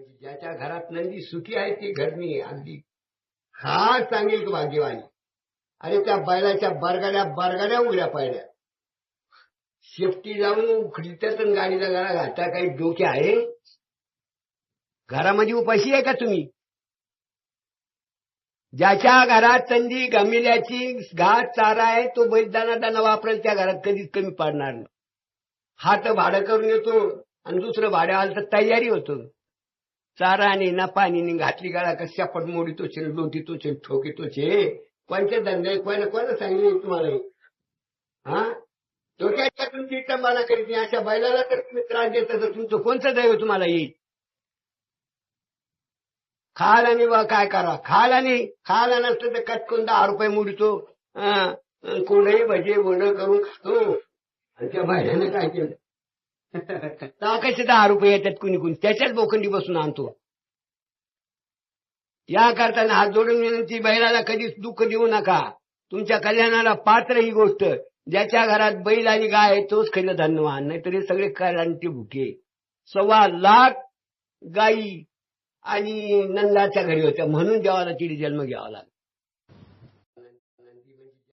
म्हणजे ज्याच्या घरात नंदी सुखी आहे ती घरणी अगदी हा सांगेल तू भाग्यवानी. अरे त्या बैलाच्या बरगाड्या बरगाड्या उघड्या पाहिल्या. शेफ्टी जाऊन उखडीतात गाडीला गाडा घालता काही डोके आहे. घरामध्ये उपाशी आहे का तुम्ही? ज्याच्या घरात तंदी गमिल्याची घात चारा आहे तो बैलदाना दाना दाना वापरेल त्या घरात कधीच कमी पडणार नाही. हा तर भाडं करून येतो आणि दुसरं भाडं आलं तर तयारी होतो. चारा आणि ना पाणी नि घातली गाळा कशा पट लोटी लोटीतोच ठोकीतोच हे कोणत्या धंदे? कोणा कोणा सांगितले तुम्हाला? हा? डोक्याच्या तुमची टंबाना करीत नाही. अशा बैलाला तर तुम्ही त्रास देता तर तुमचं कोणतं दैव तुम्हाला येईल? खाल आणि बा काय करा? खाल आणि खाल नसतं तर कटकून दहा रुपये मुडतो. कोणही भजे वड करून खातो. आणि त्या बैलाने काय केलं? दहा दहा रुपये येतात कुणी कुणी? त्याच्याच बोखंडी बसून आणतो. या करताना हात जोडून विनंती बैलाला कधीच दुःख देऊ नका. तुमच्या कल्याणाला पात्र ही गोष्ट. ज्याच्या घरात बैल आणि गाय आहे तोच खरं धन्यवान नाहीतर हे सगळे करांचे भुके. सव्वा लाख गायी आणि नंदाच्या घरी होत्या. म्हणून देवाला तिने जन्म घ्यावा लागला.